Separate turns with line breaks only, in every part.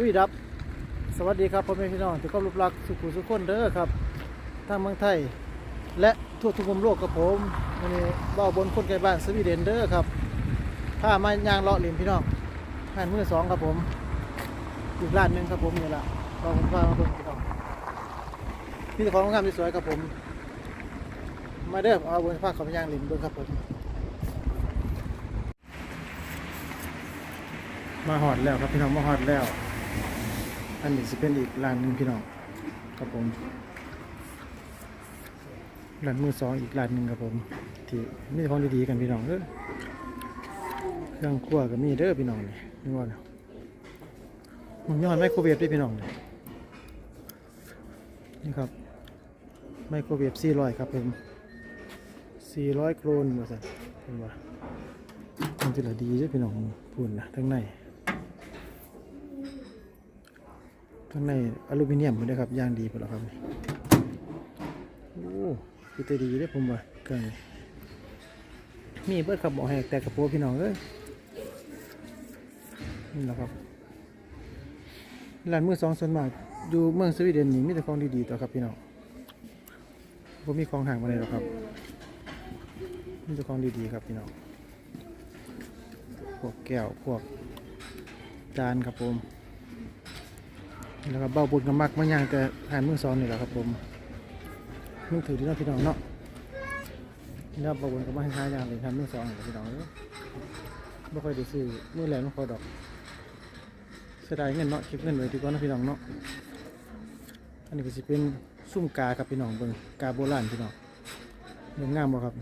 วีดับ สวัสดีครับพ่อแม่พี่น้องที่เคารพรักสุขุสุขคนเด้อครับทั้งเมืองไทย และทั่วทุกมุมโลกกับผมวันนี้เบ้าบนคนไกลบ้านสวีเดนเด้อครับถ้ามายางเลาะเล่นพี่น้องหันมือสองครับผมอีกร้านหนึ่งครับผมนี่แหละเราผมพามาเบิ่งพี่น้องพี่เจ้าของงานที่สวยครับผม มาเด้อเอาบนภาเขาไปย่างเล่นเบิ่งครับผมมาหอดแล้วครับพี่น้องมาหอดแล้ว อันนี้จะเป็นอีกร้านหนึ่งพี่น้องครับผมร้านมือสองอีกร้านหนึ่งครับผมที่มีของดีๆกันพี่น้องเด้อเครื่องครัวก็มีเด้อพี่น้องนี่นี่ว่าเนี่ยมันยอนไมโครเวฟด้วยพี่น้องนี่นี่ครับไมโครเวฟ400ครับผม400โครนว่าซั่นเห็นว่ามันจะละดีเด้อพี่น้องพูนนะทั้งใน ข้างในอลูมิเนียมหมดเลยครับย่างดีหมดแล้วครับนี่โอ้คือแต่ดีเลยผมว่าเครื่องนี้มีเบิดครับบอกให้แต่กระโปรงพี่น้องเอ้ยนี่แหละครับร้านมือสองส่วนมากอยู่เมืองสวีเดนนี่มีแต่ของดีๆต่อครับพี่น้องผมมีของห่างมาเลยหรอกครับมีแต่ของดีๆครับพี่น้องพวกแก้วพวกจานครับผม แล้วก็เบาบุญกับมักมาย่างแต่หานมือสองนี่แหละครับผมมือถือที่น้องพี่น้องเนาะแล้วเบาบุญกับมาให้ค้าย่างเลยหานมือสองนี่แหละพี่น้องไม่ค่อยได้ซื้อมือแหลมไม่ค่อยดอกเสียดายเงินเนาะเก็บเงินไว้ดีกว่านะพี่น้องเนาะอันนี้ก็จะเป็นซุ่มกาครับพี่น้องเบิ่งกาโบราณพี่น้องเบิ่งงามบ่ครับ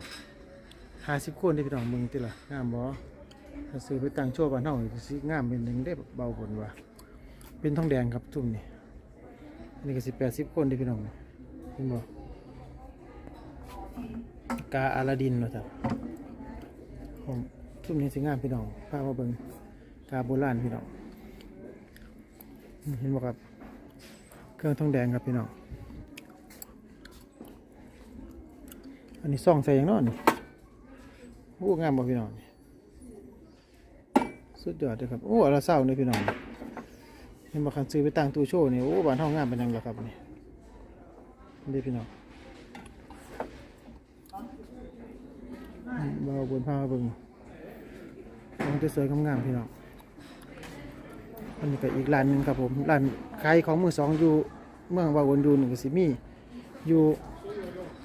ห้าสิบคนที่พี่น้องเบิ่งติละงามบ่ถ้าซื้อไปตั้งโชว์บ้านเฮาสิงามเป็นหนึ่งได้เบาผลว่า เป็นทองแดงครับทุ่มนี่อันนี่ก็สิบแปดสิบคนด้อพี่น้องเห็นบ่กกาอาลาดินเนาะครับผมทุ่มนี้สิงามพี่น้องพามาเบิ่งกาโบราณพี่น้องเห็นบ่ครับ เครื่องทองแดงครับพี่น้องอันนี้ซ่องใส่อย่างนอนนี่โอ้งามบ่พี่น้องสุดยอดเลยครับโอ้อาละเศร้าเลยพี่น้อง เห็นบอกคันซื้อไปตั้งตู้โชว์นี่โอ้บ้านห้องงามเป็นยังไงครับนี่นี่พี่น้องอืมเราบนผ้าเบิ่งมันจะสวยงามๆพี่น้องอันนี้ก็อีกร้านหนึ่งครับผมร้านขายของมือสองอยู่เมืองบาวนยูหนึ่งก็สิมีอยู่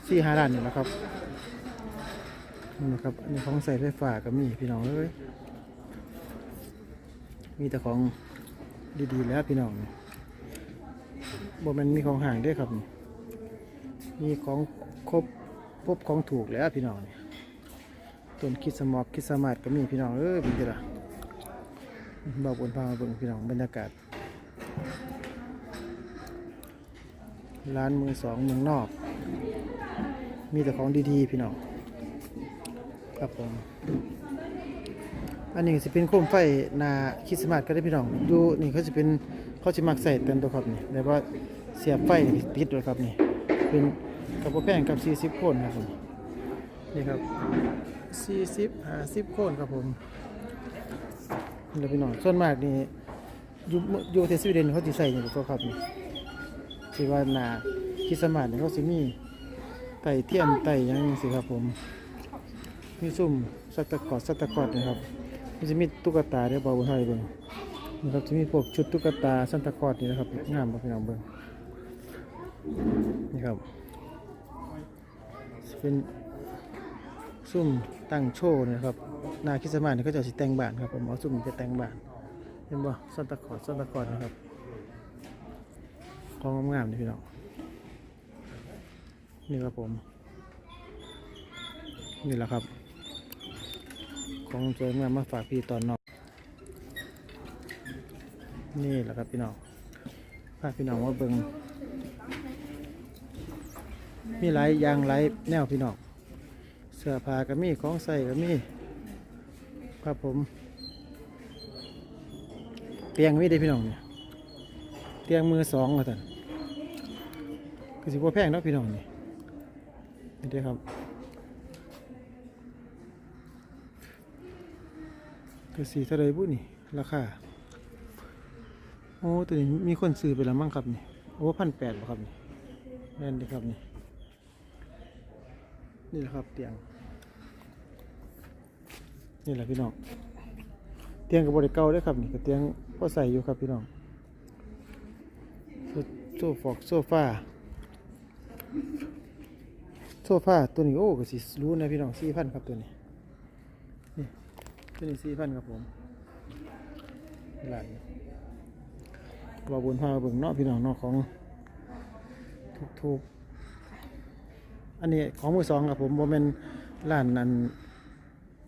สี่ห้าร้านนี่แหละครับนี่นะครับอันนี้ของใส่ไฟฟ้าก็มีพี่น้องเอ้ยมีแต่ของ ดีๆแล้วพี่น้องนี่บ่มันมีของห่างด้วยครับ มีของครบพบของถูกแล้วพี่น้องนี่ต้นคิดสมอกคิดสมาดก็มีพี่น้องเอ้ยเป็นไงล่ะบอกบนพามาเบิ่งพี่น้องบรรยากาศ ร้านมือสองเมืองนอก มีแต่ของดีๆ พี่น้องครับผม อันนี้สิเป็นโคมไฟหนาคริสต์มาสก็ได้พี่น้อง ดูนี่เขาจะเป็นเขาจะมักใส่เต็มตัวครับนี่แต่ว่าเสียบไฟติดด้วยครับนี่ เป็นกระโปรงแพงกับ 40โคนครับผมนี่ครับ 40 50โคนครับผมนี่แหละพี่น้องส่วนมากนี่อยู่อยู่เทสวีเดนเขาจะใส่นี่ตัวครับนี่ที่ว่าหนาคริสต์มาสนี่เขาสิมีไต่เทียนไต่ยังสิครับผมมีซุ่มสัตตะกอดสัตตะกอดนะครับ มันจะมีตุ๊กตาเดี๋ยวบอกให้เบิ่งนะครับจะมีพวกชุดตุ๊กตาซันตาคลอสนี่นะครับงามบ่พี่น้องเบิ่งนี่ครับเป็นซุ่มตั้งโชว์นะครับนาคริสตมาสนี่เขาจะสิแต่งบ้านครับผมเอาซุ่มไปแต่งบ้านเห็นบ่ซันตาคลอสซันตาคลอสนะครับของงามๆนี่พี่น้องนี่ครับผมนี่แหละครับ ของสวยงามมาฝากพี่ตอนนอกนี่แหละครับพี่น้องพาพี่น้องมาเบิงมีหลายยางหลายแนวพี่น้องเสื้อผ้าก็มีของใส่ก็มีครับผม เตียงมีได้พี่น้องเนี่ยเตียงมือสองว่าท่านคือสิบ่แพงเนาะพี่น้องนี่นี่เด้ครับ คือสีเท่าไรบุนี่ราคา โอ้ตัวนี้มีคนซื้อไปแล้วมั้งครับนี่ โอ้พันแปดครับนี่แม่นดีครับนี่ นี่แหละครับเตียง นี่แหละพี่น้อง เตียงกับบริเก่าเด้วยครับนี่ก็เตียงพอใส่อยู่ครับพี่น้อง โซฟอกโซฟาโซฟาตัวนี้โอ้ก็สิรู้นะพี่น้องสี่พันครับตัวนี้ ตัวนี้สี่พันครับผมหลานบาบุญพาเบิ่งเนาะพี่น้องเนาะของถูกๆ อันนี้ของมือสองครับผมโมเมนร้านนั้น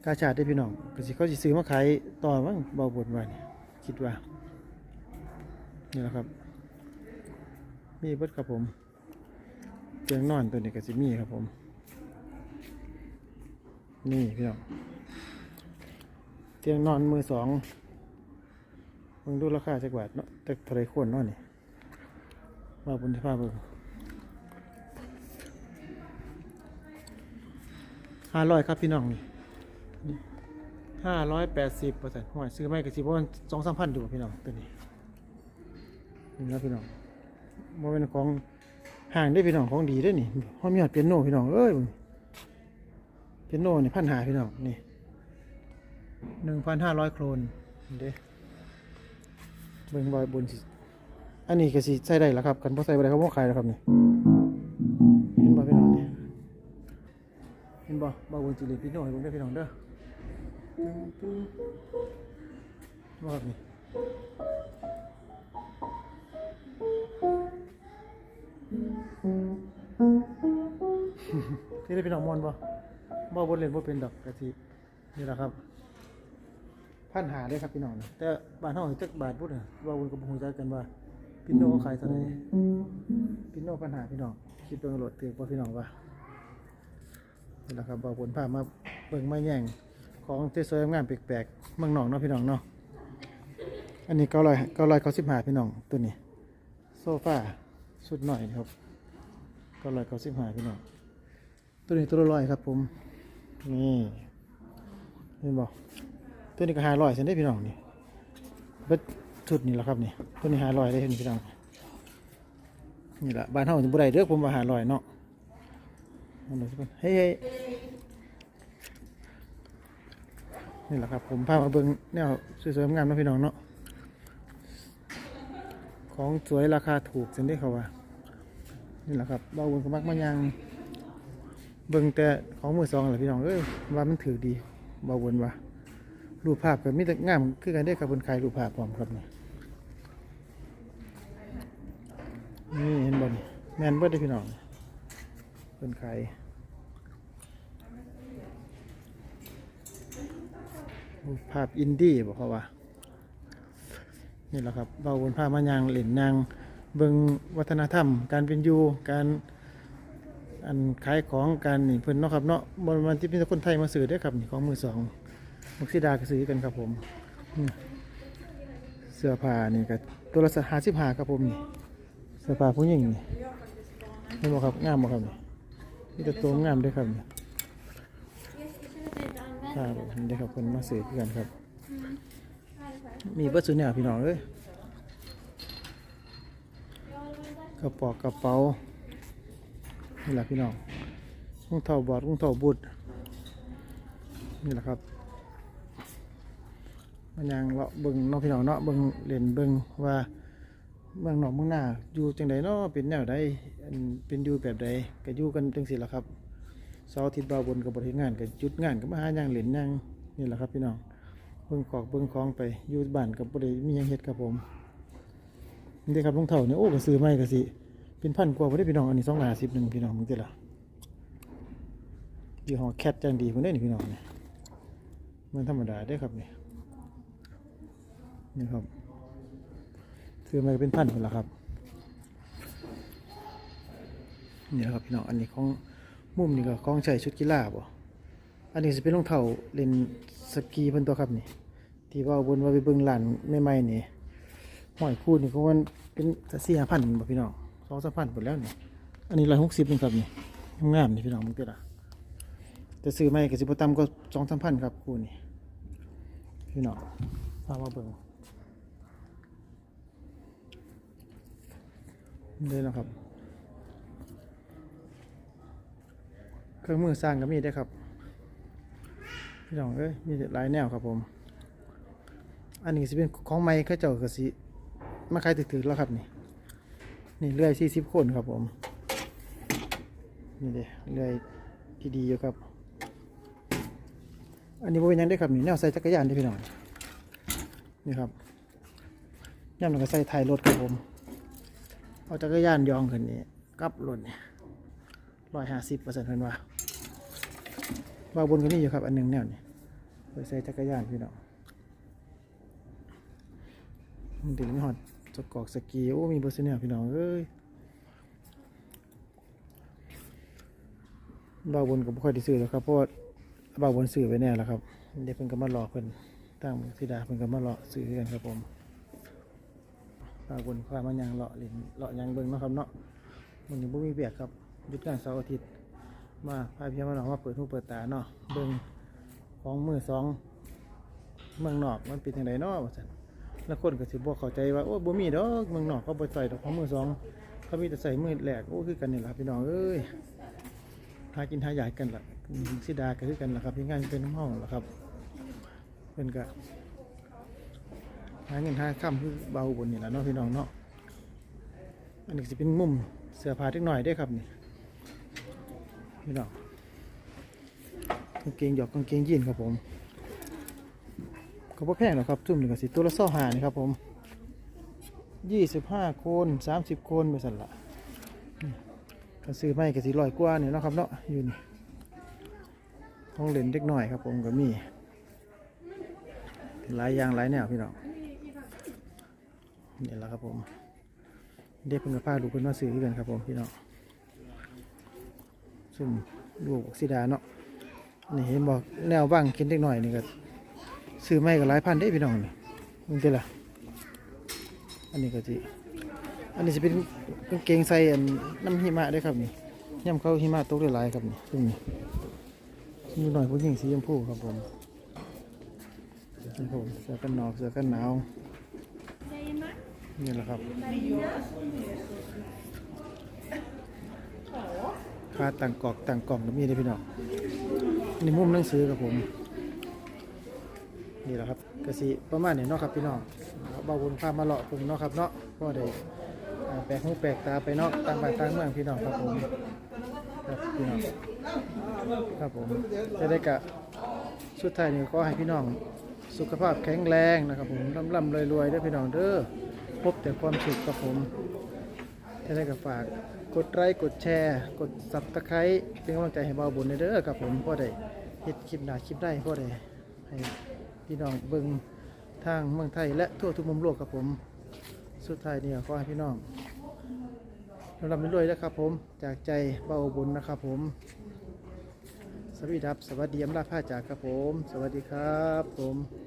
กาชาดได้พี่น้องก็สิเขาสิซื้อมาขายต่อมั้งเบาบนว่านี่คิดว่า นี่แหละครับ มีเบิดครับผมเตียงนอนตัวนี้ก็สิมีครับผม นี่พี่น้อง เตียงนอนมือสองมึงดูราคาจักบาทเนาะแต่ท่าไรควรเนาะนี่มาบนที่ภาพเบิ่งห้าร้อยครับพี่น้องนี่ห้าร้อยแปดสิบเปอร์เซ็นต์ห่วยซื้อไม่ก็สิบประมาณสองสามพันอยู่พี่น้องตัวนี้นี่นะพี่น้องโมเป็นของห่างได้พี่น้องของดีได้นี่ห้องมีหอดเปียโนพี่น้องเอ้ยเปียโนนี่พันหาพี่น้องนี่ หนึ่งพันห้าร้อยโครนเด้เบิ่งบอยบนสิอันนี้ก็สิใส่ได้แล้วครับกันพอใส่ไปได้เขาบ่ขายแล้วครับนี่เห็นบ่พี่น้องนี่เห็นบ่บอยบนจิริพี่โนให้เบิ่งได้พี่น้องเด้อว่ครับนี่ที่ได้เป็นดอกมอนบ่บ่บนเล่นบ่เป็นดอกกะทินี่แหละครับ พันหาได้ครับพี่น้องนะแต่บ้านเฮาจักบาทพุทธน่ะว่าบนกับฮู้จักกันว่าปิโนเขาขายเท่าไหร่ปิโนพันหาพี่น้องคิดเบิ่งโหลดถือบ่พี่น้องว่านี่แหละครับบ่บนพามาเบิ่งมาแย่งของที่สวยงามแปลกๆเมืองหนองเนาะพี่น้องเนาะอันนี้เก้าร้อยเก้าร้อยเก้าสิบห้าพี่น้องตัวนี้ โซฟาสุดหน่อยครับเก้าร้อยเก้าสิบห้าพี่น้องตัวนี้ตัวละร้อยครับผมนี่เห็นบอก ตัวนี้ก็หาร้อยเส้นได้พี่น้องนี่เบ็ดชุดนี่แหละครับนี่ตัวนี้หาร้อยได้เห็นพี่น้องนี่แหละบ้านเฮาจะบุได้เด้อผมว่าหาร้อยเนาะเฮ้ยนี่แหละครับผมพามาเบิ่งแนวสวยๆงามนะพี่น้องเนาะของสวยราคาถูกเส้นได้เขาว่านี่แหละครับเบาบนกระมักมายางเบิ่งแต่ของมือสองแหละพี่น้องเอ้ยว่ามันถือดีเบาบนว่า รูปภาพก็มีแต่งามคือกันได้อครับเพิ่นขายรูปภาพพร้อมครับนี่นี่เห็นบนแมนเบิดเด้พี่น้องเพิ่นขายภาพอินดี้บอกเขาว่านี่แหละครับเบาบนภาพมายางเหล่นนางเบิงวัฒนธรรม การเป็นอยู่การอันขายของการนี่เพิ่นเนาะครับเนาะบนมันที่เป็นคนไทยมาซื้อได้ครับนี่ของมือสอง มุกซิดาก็ซื้อกันครับผมเสื้อผ้านี่ก็ตัวละห้าสิบห้าครับผมนี่เสื้อผ้าผู้หญิงนี่เห็นบ่ครับงามบ่ครับนี่มีแต่ตัวงามด้วยครับนี่ครับผมได้ครับคนมาซื้อกันครับ มีเบัตรสุเนี่ยพี่น้องเอ้ยกระเป๋ากระเป๋านี่แหละพี่น้องรองเท้าบอดรองเท้าบุตรนี่แหละครับ มันยังเลาะเบิ่งเน้องพี่น้องเนาะเบิ่งเล่นเบิ่งว่าเมืองหนอกเมืองหน้าอยู่จังใดเนาะเป็นแนวใดอันเป็นอยู่แบบใดก็อยู่กันจังสิล่ะครับเสาร์อาทิตย์บ่าวบนกับบริงานกับจุดงานกับมาหาย่างเหรียญย่างนี่แหละครับพี่น้องเบิ่งกอกเบิ่งคลองไปอยู่บ้านกับบริมีหยังเฮ็ดครับผมนี่ครับรองเท้าเนี่ยโอ้ก็ซื้อใหม่ก็สิเป็นพันกว่าบ่ได้พี่น้องอันนี้สองห้าสิบหนึ่งพี่น้องมึงติล่ะยี่ห้อแคทจังดีคนได้นี่พี่น้องเนี่ยมันธรรมดาได้ครับนี่ นี่ครับซื้อม่ก็เป็นพันคนละครับนี่แหละครับพี่น้องอันนี้ของมุมนี่ก็ของใช้ชุดกีฬาบ่อันนี้จะเป็นรองเท้าเล่นสกีเพิ่นตัวครับนี่ ที่ว่าบนว่าไปเบิ่งร้านใหม่ๆนี่ห้อยคู่นี่ก็มันเป็นสี่ห้าพันบ่พี่น้องสองสามพันหมดแล้วนี่อันนี้ร้อยหกสิบนี่ครับนี่งามนี่พี่น้องมึงเด้อล่ะแต่ซื้อใหม่ก็สิบ่ต่ำก็สองสามพันครับคู่นี่พี่น้องพามาเบิ่ง นี่ เลยนะครับ เครื่องมือสร้างก็มีได้ครับพี่น้องเอ้ยมีหลายแนวครับผม อันนี้สิเป็นของไม้เข้าเจ้าก็สิมาขายตึกๆแล้วครับนี่นี่เลื่อยสี่สิบคนครับผมนี่เด้เลื่อยที่ดีอยู่ครับ อันนี้บริเวณยังได้ครับนี่แนวใส่จักรยานเด้พี่น้องนี่ครับย่ำหนึ่งก็ใส่ท้ายรถครับผม เอาจักรยานยองขึ้นนี่กับรถนี่ยร้อยห้าสิบเปอร์เซ็นต์เพิ่นว่าว่าบนก็นี่อยู่ครับ อันหนึ่งแนวนี่ไว้ใส่จักรยานพี่น้องมันถึงไม่หอดสกอกสกีโอ้มีเบอร์เซเนียพี่น้องเอ้ยบ่าวบนก็บ่ค่อยได้ซื้อแล้วครับเพราะว่าบ่าวบนซื้อไว้แน่แล้วครับเดี๋ยวเพิ่นก็มารอเพิ่นตั้งสิดาเพิ่นก็มารอซื้อกันครับผม ปลาบนความมันยังเลาะเล่นเลาะยังเบิ่งนะครับเนาะมันยังบ่มีเบียกครับหยุดงานเสาร์อาทิตย์ มาพาพี่มาหนองมาเปิดหูเปิดตาเนาะเบิ่งของมือสองเมืองนอกมันเป็นจังไดเนาะว่าซั่นแล้วคนก็สิบ่เข้าใจว่าโอ้บ่มีดอกเมืองนอกเขาบ่ใส่ดอกของมือสองเขามีแต่ใส่มือแหลกโอ้คือกันนี่ล่ะพี่น้องเอ้ยหากินหาอยากกันล่ะสิดาก็คือกันล่ะครับที่งานเป็นห้องล่ะครับเพิ่นก็ หาเงินหาค่ำคือเบาบนนี่แหละเนาะพี่น้องเนาะอันนี้สิเป็นมุมเสื้อผ้าเล็กหน่อยได้ครับนี่พี่น้องกางเกงหยอกกางเกงยีนครับผมก็บ่แพงหรอกครับทุ่มหนึ่งก็สิตัวละเศร้าหานี่ครับผมยี่สิบห้าโคนสามสิบโคนไปสั่นละก็ซื้อไม่ก็สิร้อยกว่านี่เนะครับเนาะอยู่นี่ห้องเล่นเด็กหน่อยครับผมก็มีหลายอย่างหลายแนวพี่น้อง นี่แหละครับผม เด็กเพิ่งกับพาลูกเพิ่นมาซื้อกันครับผมพี่น้องซุ่มลูกสิดาเนาะนี่เห็นบอกแนวบ้างกินเล็กหน่อยนี่ก็ซื้อไม่ก็หลายพันได้พี่น้องนี่มันเป็นละอันนี้ก็จีอันนี้จะเป็นกางเกงใส่น้ำหิมะได้อครับนี่ย่ำเข้าหิมะตกได้หลายครับนี่ซุ่มนี่ซุ่มหน่อยผู้หญิงสีชมพูครับผมครับผมเสื้อกันหนาวเสื้อกันหนาว นี่แหละครับ ค่าต่างกอกต่างกล่องก็มีได้พี่น้องในมุมหนังสือครับผม นี่แหละครับกระสิประมาณนี้เนาะครับพี่น้องเบาบุญพามาเลาะผมเนาะครับเนาะก็ได้อ่าแปลกหูแปลกตาไปเนาะต่างบ้านต่างเมืองพี่น้องครับผมครับพี่น้องครับผมจะได้กะสุดท้ายนี่ก็ให้พี่น้องสุขภาพแข็งแรงนะครับผมร่ำร่ำรวยรวยๆด้อพี่น้องเด้อ พบแต่ความสุขครับผมจะได้กับฝาก กดไลค์กดแชร์ กดซับตะไคร้เป็นกำลังใจให้เบาบุญเด้อครับผมพ่อได้เฮ็ดคลิปหนาคลิปได้พ่อได้ให้พี่น้องเบิ่งทางเมืองไทยและทั่วทุกมุมโลกครับผม สุดท้ายนี่ขอให้พี่น้องร่ำรวยนะครับผมจากใจเบาบุญนะครับผมสวัสดีครับ สวัสดีอำลาผ้าจากครับผม สวัสดีครับผม